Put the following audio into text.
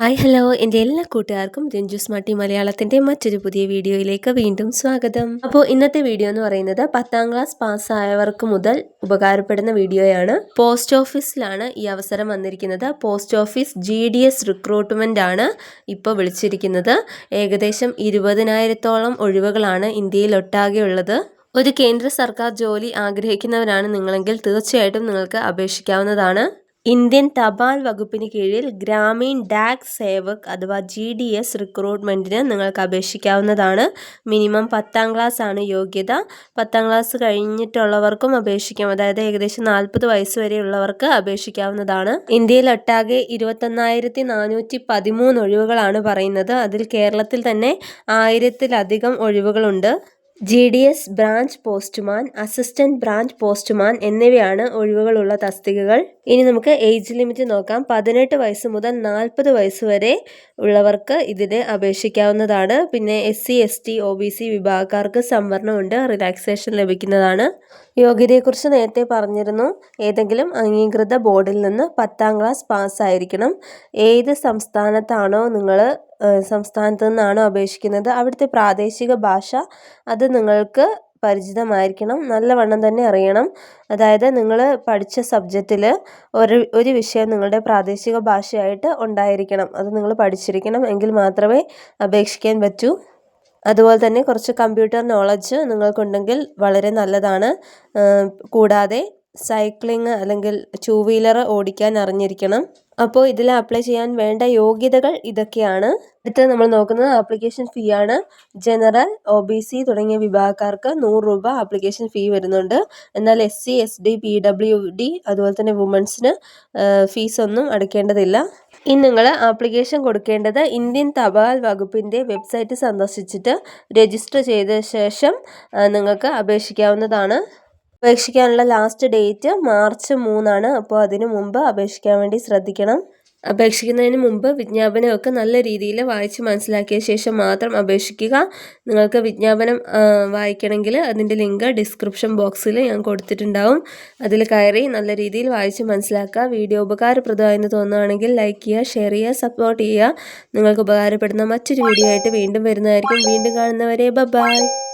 Hi hello. എന്റെ എല്ലാ കൂട്ടുകാർക്കും രഞ്ജു സ്മാർട്ടി മലയാളത്തിന്റെ മറ്റൊരു പുതിയ വീഡിയോയിലേക്ക് വീണ്ടും സ്വാഗതം. അപ്പോൾ ഇന്നത്തെ വീഡിയോ എന്ന് പറയുന്നത് പത്താം ക്ലാസ് പാസ്സായവർക്ക് മുതൽ ഉപകാരപ്പെടുന്ന വീഡിയോയാണ്. പോസ്റ്റ് ഓഫീസിലാണ് ഈ അവസരം വന്നിരിക്കുന്നത്. Post office G D S recruitment ആണ് ഇപ്പോൾ വിളിച്ചിരിക്കുന്നത്. ഏകദേശം ഇരുപതിനായിരത്തോളം ഒഴിവുകളാണ് ഇന്ത്യയിൽ ഒട്ടാകെയുള്ളത് ഒരു കേന്ദ്ര സർക്കാർ ജോലി ആഗ്രഹിക്കുന്നവരാണ് നിങ്ങളെങ്കിൽ തീർച്ചയായിട്ടും നിങ്ങൾക്ക് അപേക്ഷിക്കാവുന്നതാണ്. ഇന്ത്യൻ തപാൽ വകുപ്പിന് കീഴിൽ ഗ്രാമീൺ ഡാക് സേവക് അഥവാ ജി ഡി എസ് റിക്രൂട്ട്മെന്റിന് നിങ്ങൾക്ക് അപേക്ഷിക്കാവുന്നതാണ്. മിനിമം പത്താം ക്ലാസ് ആണ് യോഗ്യത. പത്താം ക്ലാസ് കഴിഞ്ഞിട്ടുള്ളവർക്കും അപേക്ഷിക്കാം. അതായത് ഏകദേശം നാൽപ്പത് വയസ്സ് വരെയുള്ളവർക്ക് അപേക്ഷിക്കാവുന്നതാണ്. ഇന്ത്യയിൽ ഒട്ടാകെ ഇരുപത്തൊന്നായിരത്തി നാനൂറ്റി പതിമൂന്ന് ഒഴിവുകളാണ് പറയുന്നത്. അതിൽ കേരളത്തിൽ തന്നെ ആയിരത്തിലധികം ഒഴിവുകളുണ്ട്. G D S branch postman assistant branch postman എന്നിവയാണ് ഒഴിവുകളുള്ള തസ്തികകൾ. ഇനി നമുക്ക് ഏജ് ലിമിറ്റ് നോക്കാം. പതിനെട്ട് വയസ്സ് മുതൽ നാൽപ്പത് വയസ്സ് വരെ ഉള്ളവർക്ക് ഇതിന് അപേക്ഷിക്കാവുന്നതാണ്. പിന്നെ S C S T O B C വിഭാഗക്കാർക്ക് സംവരണമുണ്ട്. റിലാക്സേഷൻ ലഭിക്കുന്നതാണ്. യോഗ്യതയെക്കുറിച്ച് നേരത്തെ പറഞ്ഞിരുന്നു. ഏതെങ്കിലും അംഗീകൃത ബോർഡിൽ നിന്ന് പത്താം ക്ലാസ് പാസ്സായിരിക്കണം. ഏത് സംസ്ഥാനത്താണോ നിങ്ങൾ സംസ്ഥാനത്ത് നിന്നാണോ അപേക്ഷിക്കുന്നത് അവിടുത്തെ പ്രാദേശിക ഭാഷ അത് നിങ്ങൾക്ക് പരിചിതമായിരിക്കണം. നല്ലവണ്ണം തന്നെ അറിയണം. അതായത് നിങ്ങൾ പഠിച്ച സബ്ജക്റ്റിൽ ഒരു ഒരു വിഷയം നിങ്ങളുടെ പ്രാദേശിക ഭാഷയായിട്ട് ഉണ്ടായിരിക്കണം. അത് നിങ്ങൾ പഠിച്ചിരിക്കണം. എങ്കിൽ മാത്രമേ അപേക്ഷിക്കാൻ പറ്റൂ. അതുപോലെ തന്നെ കുറച്ച് കമ്പ്യൂട്ടർ നോളജ് നിങ്ങൾക്കുണ്ടെങ്കിൽ വളരെ നല്ലതാണ്. കൂടാതെ സൈക്ലിംഗ് അല്ലെങ്കിൽ ടൂ വീലർ ഓടിക്കാൻ അറിഞ്ഞിരിക്കണം. അപ്പോൾ ഇതിൽ അപ്ലൈ ചെയ്യാൻ വേണ്ട യോഗ്യതകൾ ഇതൊക്കെയാണ്. അടുത്ത് നമ്മൾ നോക്കുന്നത് ആപ്ലിക്കേഷൻ ഫീ ആണ്. ജനറൽ ഒ ബി സി തുടങ്ങിയ വിഭാഗക്കാർക്ക് നൂറ് രൂപ ആപ്ലിക്കേഷൻ ഫീ വരുന്നുണ്ട്. എന്നാൽ S C S T P W D അതുപോലെ തന്നെ വുമൻസിന് ഫീസൊന്നും അടയ്ക്കേണ്ടതില്ല. ഇനി നിങ്ങൾ ആപ്ലിക്കേഷൻ കൊടുക്കേണ്ടത് ഇന്ത്യൻ തപാൽ വകുപ്പിന്റെ വെബ്സൈറ്റ് സന്ദർശിച്ചിട്ട് രജിസ്റ്റർ ചെയ്ത ശേഷം നിങ്ങൾക്ക് അപേക്ഷിക്കാവുന്നതാണ്. അപേക്ഷിക്കാനുള്ള ലാസ്റ്റ് ഡേറ്റ് മാർച്ച് മൂന്നാണ്. അപ്പോൾ അതിന് മുമ്പ് അപേക്ഷിക്കാൻ വേണ്ടി ശ്രദ്ധിക്കണം. അപേക്ഷിക്കുന്നതിന് മുമ്പ് വിജ്ഞാപനമൊക്കെ നല്ല രീതിയിൽ വായിച്ച് മനസ്സിലാക്കിയ ശേഷം മാത്രം അപേക്ഷിക്കുക. നിങ്ങൾക്ക് വിജ്ഞാപനം വായിക്കണമെങ്കിൽ അതിന്റെ ലിങ്ക് ഡിസ്ക്രിപ്ഷൻ ബോക്സിൽ ഞാൻ കൊടുത്തിട്ടുണ്ടാവും. അതിൽ കയറി നല്ല രീതിയിൽ വായിച്ച് മനസ്സിലാക്കുക. വീഡിയോ ഉപകാരപ്രദമായെന്ന് തോന്നുകയാണെങ്കിൽ ലൈക്ക് ചെയ്യുക ഷെയർ ചെയ്യുക സപ്പോർട്ട് ചെയ്യുക. നിങ്ങൾക്ക് ഉപകാരപ്പെടുന്ന മറ്റൊരു വീഡിയോ ആയിട്ട് വീണ്ടും വരുന്നതായിരിക്കും. വീണ്ടും കാണുന്നവരെ ബൈ